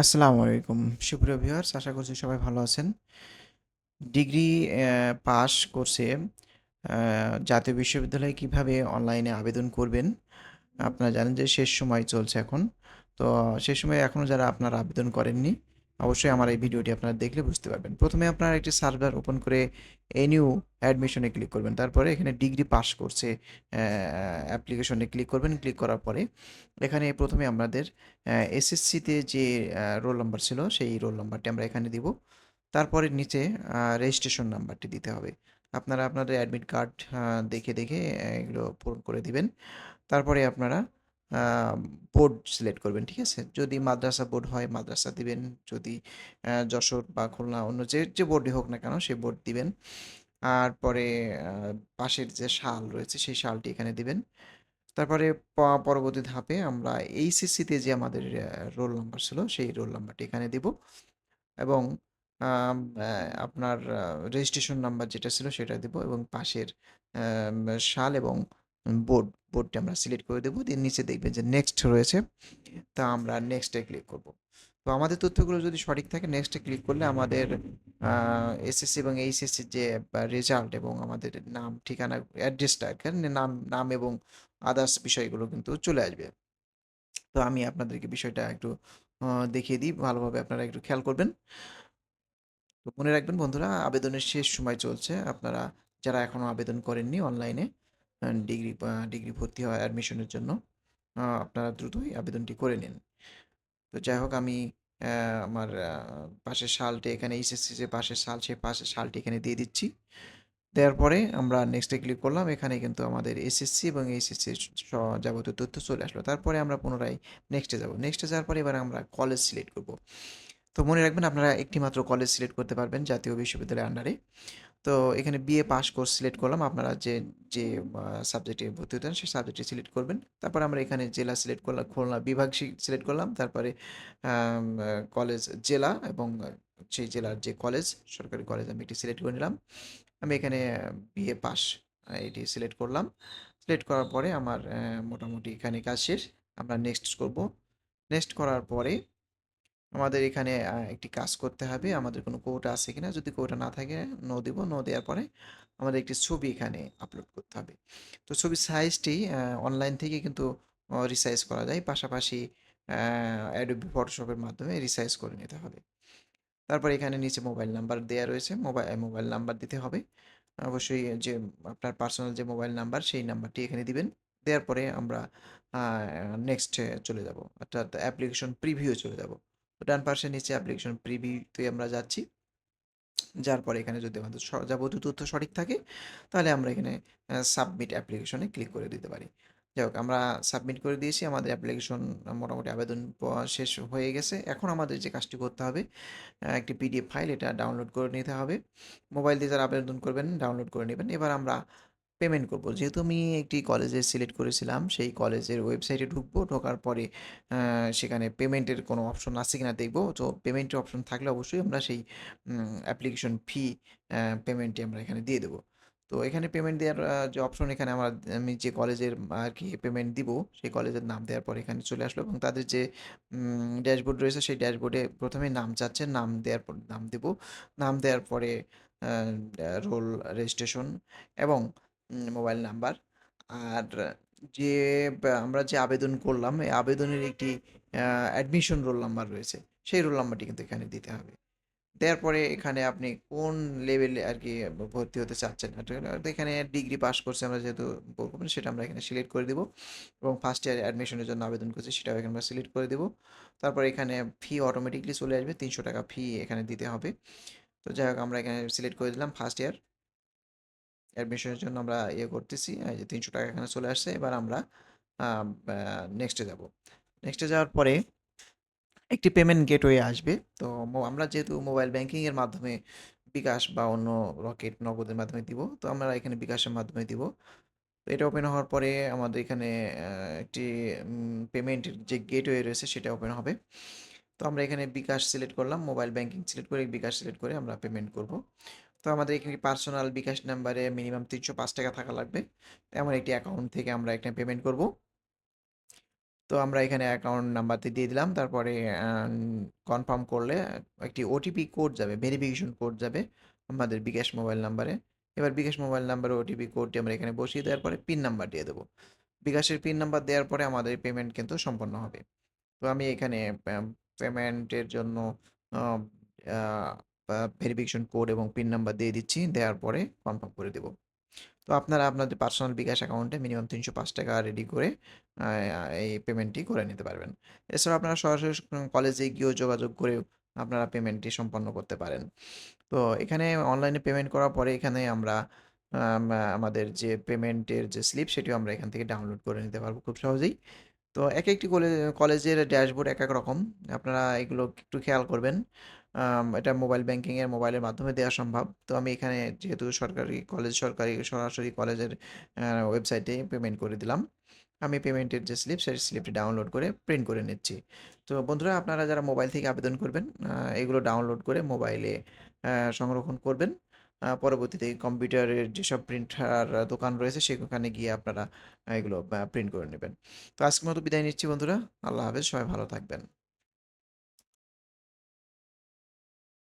আসসালামু আলাইকুম। সুপ্রিয় ভিউয়ার্স, আশা করছি সবাই ভালো আছেন। ডিগ্রি পাস করছে জাতীয় বিশ্ববিদ্যালয়ে কীভাবে অনলাইনে আবেদন করবেন? আপনারা জানেন যে শেষ সময় চলছে এখন। তো, শেষ সময় এখনও যারা আপনারা আবেদন করেননি অবশ্যই আমার এই ভিডিওটি আপনারা দেখলে বুঝতে পারবেন। প্রথমে আপনারা একটি সার্ভার ওপেন করে এনিউ অ্যাডমিশনে ক্লিক করবেন। তারপরে এখানে ডিগ্রি পাস করছে অ্যাপ্লিকেশনে ক্লিক করবেন। ক্লিক করার পরে এখানে প্রথমে আমাদের এসএসসিতে যে রোল নাম্বার ছিল সেই রোল নাম্বারটি আমরা এখানে দিব। তারপরে নিচে রেজিস্ট্রেশন নাম্বারটি দিতে হবে। আপনারা আপনাদের অ্যাডমিট কার্ড দেখে দেখে এগুলো পূরণ করে দিবেন। তারপরে আপনারা বোর্ড সিলেক্ট করবেন, ঠিক আছে? যদি মাদ্রাসা বোর্ড হয়, মাদ্রাসা দিবেন। যদি যশোর বা খুলনা অন্য যে যে বোর্ডই হোক না কেন সেই বোর্ড দিবেন। আর পরে পাশের যে শাল রয়েছে, সেই শালটি এখানে দিবেন। তারপরে পরবর্তী ধাপে আমরা এইচএসসিতে যে আমাদের রোল নাম্বার ছিল, সেই রোল নাম্বারটি এখানে দিব। এবং আপনার রেজিস্ট্রেশন নাম্বার যেটা ছিল, সেটা দিব। এবং পাশের সাল এবং বোর্ড বোর্ডটি আমরা সিলেক্ট করে দেবো, দিয়ে নিচে দেখবেন যে নেক্সট রয়েছে, তা আমরা নেক্সটে ক্লিক করব। তো আমাদের তথ্যগুলো যদি সঠিক থাকে নেক্সটে ক্লিক করলে আমাদের এসএসসি এবং এইচএসসির যে রেজাল্ট এবং আমাদের নাম, ঠিকানা অ্যাড্রেসটা নাম নাম এবং আদার্স বিষয়গুলো কিন্তু চলে আসবে। তো আমি আপনাদেরকে বিষয়টা একটু দেখিয়ে দিই, ভালোভাবে আপনারা একটু খেয়াল করবেন। তো মনে রাখবেন বন্ধুরা, আবেদনের শেষ সময় চলছে। আপনারা যারা এখনও আবেদন করেননি অনলাইনে ডিগ্রি ডিগ্রি ভর্তি হওয়া অ্যাডমিশনের জন্য আপনারা দ্রুতই আবেদনটি করে নিন। তো যাই হোক, আমি আমার পাশের সালটি এখানে এইচএসসি যে পাশের সাল, সেই পাশের সালটি এখানে দিয়ে দিচ্ছি। দেওয়ার পরে আমরা নেক্সটে ক্লিক করলাম, এখানে কিন্তু আমাদের এসএসসি এবং এইচএসসি যাবতীয় তথ্য চলে আসলো। তারপরে আমরা পুনরায় নেক্সটে যাব। নেক্সটে যাওয়ার পরে এবার আমরা কলেজ সিলেক্ট করব। তো মনে রাখবেন, আপনারা একটি মাত্র কলেজ সিলেক্ট করতে পারবেন জাতীয় বিশ্ববিদ্যালয়ের আন্ডারে তো এখানে বিএ পাস কোর্স সিলেক্ট করলাম। আপনারা যে যে সাবজেক্টে ভর্তি হতেন সেই সাবজেক্টে সিলেক্ট করবেন। তারপর আমরা এখানে জেলা সিলেক্ট করলাম খুলনা বিভাগ সিলেক্ট করলাম। তারপরে কলেজ জেলা এবং সেই জেলার যে কলেজ সরকারি কলেজ আমি এটি সিলেক্ট করে নিলাম। আমি এখানে বিএ পাস এটি সিলেক্ট করলাম। সিলেক্ট করার পরে আমার মোটামুটি এখানে কাজ শেষ। আমরা নেক্সট করব। নেক্সট করার পরে আমাদের এখানে একটি কাজ করতে হবে। আমাদের কোনো কোটা আছে কিনা? যদি কোটা না থাকে নো দিব। নো দেওয়ার পরে আমাদের একটি ছবি এখানে আপলোড করতে হবে। তো ছবির সাইজটি অনলাইন থেকে কিন্তু রিসাইজ করা যায়। পাশাপাশি অ্যাডোবি ফটোশপের মাধ্যমে রিসাইজ করে নিতে হবে। তারপর এখানে নিচে মোবাইল নাম্বার দেওয়া রয়েছে। মোবাইল মোবাইল নাম্বার দিতে হবে। অবশ্যই যে আপনার পার্সোনাল যে মোবাইল নাম্বার সেই নাম্বারটি এখানে দিবেন। দেওয়ার পরে আমরা নেক্সট চলে যাব। অর্থাৎ অ্যাপ্লিকেশন প্রিভিউ চলে যাব। ডান পাশে নিচে অ্যাপ্লিকেশন প্রিভিউতে আমরা যাচ্ছি। যার পরে এখানে যদি আমাদের যাবতীয় তথ্য সঠিক থাকে, তাহলে আমরা এখানে সাবমিট অ্যাপ্লিকেশনে ক্লিক করে দিতে পারি। যাই হোক, আমরা সাবমিট করে দিয়েছি, আমাদের অ্যাপ্লিকেশন মোটামুটি আবেদন শেষ হয়ে গেছে। এখন আমাদের যে কাজটি করতে হবে একটি পিডিএফ ফাইল এটা ডাউনলোড করে নিতে হবে। মোবাইল দিয়ে যারা আবেদন করবেন ডাউনলোড করে নেবেন। এবার আমরা পেমেন্ট করব। যেহেতু আমি একটি কলেজে সিলেক্ট করেছিলাম, সেই কলেজের ওয়েবসাইটে ঢুকবো, ঢোকার পরে সেখানে পেমেন্টের কোনো অপশন আছে কিনা দেখব। তো পেমেন্টের অপশন থাকলে অবশ্যই আমরা সেই অ্যাপ্লিকেশন ফি পেমেন্টটি আমরা এখানে দিয়ে দেবো। তো এখানে পেমেন্ট দেওয়ার যে অপশন এখানে আমার, আমি যে কলেজের আর কি পেমেন্ট দিব, সেই কলেজের নাম দেওয়ার পর এখানে চলে আসলো এবং তাদের যে ড্যাশবোর্ড রয়েছে, সেই ড্যাশবোর্ডে প্রথমে নাম চাচ্ছে, নাম দেওয়ার পর, নাম দেব। নাম দেওয়ার পরে রোল রেজিস্ট্রেশন এবং মোবাইল নাম্বার আর যে আমরা যে আবেদন করলাম, এই আবেদনের একটি অ্যাডমিশন রোল নাম্বার রয়েছে, সেই রোল নাম্বারটি কিন্তু এখানে দিতে হবে। দেওয়ার পরে এখানে আপনি কোন লেভেলে আর কি ভর্তি হতে চাচ্ছেন? এখানে ডিগ্রি পাস করছে আমরা যেহেতু বলব সেটা আমরা এখানে সিলেক্ট করে দেবো। এবং ফার্স্ট ইয়ার অ্যাডমিশনের জন্য আবেদন করছি, সেটাও এখানে আমরা সিলেক্ট করে দিব। তারপর এখানে ফি অটোমেটিকলি চলে আসবে, তিনশো টাকা ফি এখানে দিতে হবে। তো যাই হোক, আমরা এখানে সিলেক্ট করে দিলাম ফার্স্ট ইয়ার অ্যাডমিশনের জন্য আমরা ইয়ে করতেছি, এই যে তিনশো টাকা এখানে চলে আসছে। এবার আমরা নেক্সটে যাব। নেক্সটে যাওয়ার পরে একটি পেমেন্ট গেটওয়ে আসবে। তো আমরা যেহেতু মোবাইল ব্যাংকিংয়ের মাধ্যমে বিকাশ বা অন্য রকেট নগদের মাধ্যমে দিব, তো আমরা এখানে বিকাশের মাধ্যমে দিব। তো এটা ওপেন হওয়ার পরে আমাদের এখানে একটি পেমেন্টের যে গেটওয়ে রয়েছে সেটা ওপেন হবে। তো আমরা এখানে বিকাশ সিলেক্ট করলাম মোবাইল ব্যাংকিং সিলেক্ট করে বিকাশ সিলেক্ট করে আমরা পেমেন্ট করব। তো আমাদের এখানে পার্সোনাল বিকাশ নাম্বারে মিনিমাম তিনশো পাঁচ টাকা থাকা লাগবে। এমন একটি অ্যাকাউন্ট থেকে আমরা এখানে পেমেন্ট করব। তো আমরা এখানে অ্যাকাউন্ট নাম্বারটি দিয়ে দিলাম। তারপরে কনফার্ম করলে একটি ওটিপি কোড যাবে ভেরিফিকেশন কোড যাবে আমাদের বিকাশ মোবাইল নাম্বারে এবার বিকাশ মোবাইল নাম্বারে ওটিপি কোডটি আমরা এখানে বসিয়ে দেওয়ার পরে পিন নাম্বার দিয়ে দেবো। বিকাশের পিন নাম্বার দেওয়ার পরে আমাদের পেমেন্ট কিন্তু সম্পন্ন হবে। তো আমি এখানে পেমেন্টের জন্য ভেরিফিকেশন কোড এবং পিন নাম্বার দিয়ে দিচ্ছি, দেওয়ার পরে কনফার্ম করে দেবো। তো আপনারা আপনাদের পার্সোনাল বিকাশ অ্যাকাউন্টে মিনিমাম তিনশো পাঁচ টাকা রেডি করে এই পেমেন্টটি করে নিতে পারবেন। এছাড়া আপনারা সরাসরি কলেজে গিয়েও যোগাযোগ করে আপনারা পেমেন্টটি সম্পন্ন করতে পারেন। তো এখানে অনলাইনে পেমেন্ট করার পরে এখানে আমরা আমাদের যে পেমেন্টের যে স্লিপ সেটিও আমরা এখান থেকে ডাউনলোড করে নিতে পারব খুব সহজেই। তো এক একটি কলেজের ড্যাশবোর্ড এক এক রকম। আপনারা এগুলো একটু খেয়াল করবেন। এটা মোবাইল ব্যাংকিংয়ের মোবাইলের মাধ্যমে দেওয়া সম্ভব। তো আমি এখানে যেহেতু সরকারি কলেজ সরকারি, সরাসরি কলেজের ওয়েবসাইটে পেমেন্ট করে দিলাম। আমি পেমেন্টের যে স্লিপ সেই স্লিপটি ডাউনলোড করে প্রিন্ট করে নিচ্ছি। তো বন্ধুরা, আপনারা যারা মোবাইল থেকে আবেদন করবেন এগুলো ডাউনলোড করে মোবাইলে সংরক্ষণ করবেন। পরবর্তীতে কম্পিউটারের যেসব প্রিন্টার দোকান রয়েছে, সেখানে গিয়ে আপনারা এগুলো প্রিন্ট করে নেবেন। তো আজকের মতো বিদায় নিচ্ছি বন্ধুরা। আল্লাহ হাফেজ। সবাই ভালো থাকবেন।